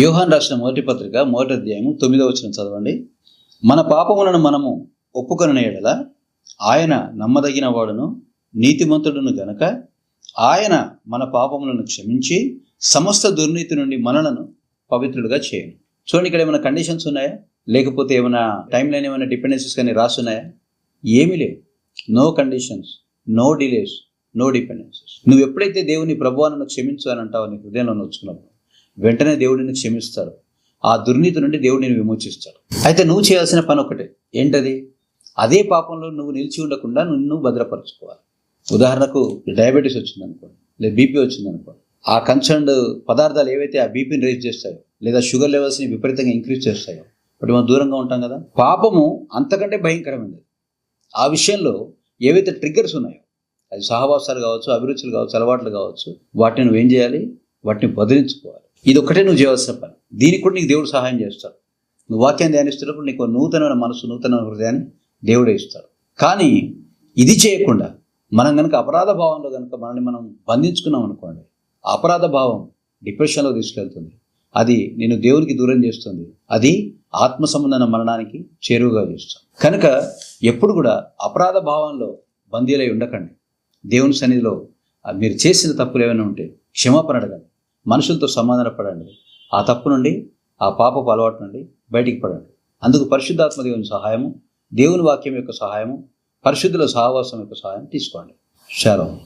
యోహాన్ రాసిన మొదటి పత్రిక మొదటి అధ్యాయము తొమ్మిదో వచ్చిన చదవండి. మన పాపములను మనము ఒప్పుకొని ఎడల ఆయన నమ్మదగిన వాడును నీతిమంతుడును గనక ఆయన మన పాపములను క్షమించి సమస్త దుర్నీతి నుండి మనలను పవిత్రులుగా చేయను. చూడండి ఇక్కడ ఏమైనా కండిషన్స్ ఉన్నాయా? లేకపోతే ఏమైనా టైం లైన్ ఏమైనా డిపెండెన్సీస్ కానీ రాస్తున్నాయా ఏమీ లేవు. No conditions no delays no dependencies నువ్వు ఎప్పుడైతే దేవుని ప్రభువాలను క్షమించు అని అంటావు నీ హృదయంలో నొచ్చుకున్నప్పుడు వెంటనే దేవుడిని క్షమిస్తాడు ఆ దుర్నీతి నుండి దేవుడు నేను విమోచిస్తాడు. అయితే నువ్వు చేయాల్సిన పని ఒకటే. ఏంటది? అదే పాపంలో నువ్వు నిలిచి ఉండకుండా నిన్ను భద్రపరచుకోవాలి. ఉదాహరణకు డయాబెటీస్ వచ్చిందనుకోండి లేదా బీపీ వచ్చిందనుకోండి ఆ కన్సర్న్డ్ పదార్థాలు ఏవైతే ఆ బీపీని రేజ్ చేస్తాయో లేదా షుగర్ లెవెల్స్ని విపరీతంగా ఇంక్రీజ్ చేస్తాయో ఇప్పుడు మనం దూరంగా ఉంటాం కదా? పాపము అంతకంటే భయంకరమైనది. ఆ విషయంలో ఏవైతే ట్రిగ్గర్స్ ఉన్నాయో అది సహవాసాలు కావచ్చు అభిరుచులు కావచ్చు అలవాట్లు కావచ్చు వాటిని నువ్వు ఏం చేయాలి? వాటిని బదిలించుకోవాలి ఇది ఒక్కటే నువ్వు చేయవలసిన పని. దీనికి కూడా నీకు దేవుడు సహాయం చేస్తాడు. నువ్వు వాక్యాన్ని ధ్యానిస్తున్నప్పుడు నీకు నూతనమైన మనసు నూతన హృదయాన్ని దేవుడే ఇస్తాడు. కానీ ఇది చేయకుండా మనం కనుక అపరాధ భావంలో కనుక మనల్ని మనం బంధించుకున్నాం అనుకోండి అపరాధ భావం డిప్రెషన్లో తీసుకెళ్తుంది. అది నేను దేవునికి దూరం చేస్తుంది. అది ఆత్మ సంబంధమైన మరణానికి చేరువుగా చేస్తుంది. కనుక ఎప్పుడు కూడా అపరాధ భావంలో బందీలై ఉండకండి. దేవుని సన్నిధిలో మీరు చేసిన తప్పులు ఏమైనా ఉంటే క్షమాపణ అడగండి. మనుషులతో సమాధాన పడండి. ఆ తప్పు నుండి ఆ పాపపు అలవాటు నుండి బయటికి పడండి. అందుకు పరిశుద్ధాత్మ దేవుని సహాయము దేవుని వాక్యం యొక్క సహాయము పరిశుద్ధుల సహవాసం యొక్క సహాయం తీసుకోండి. శాలం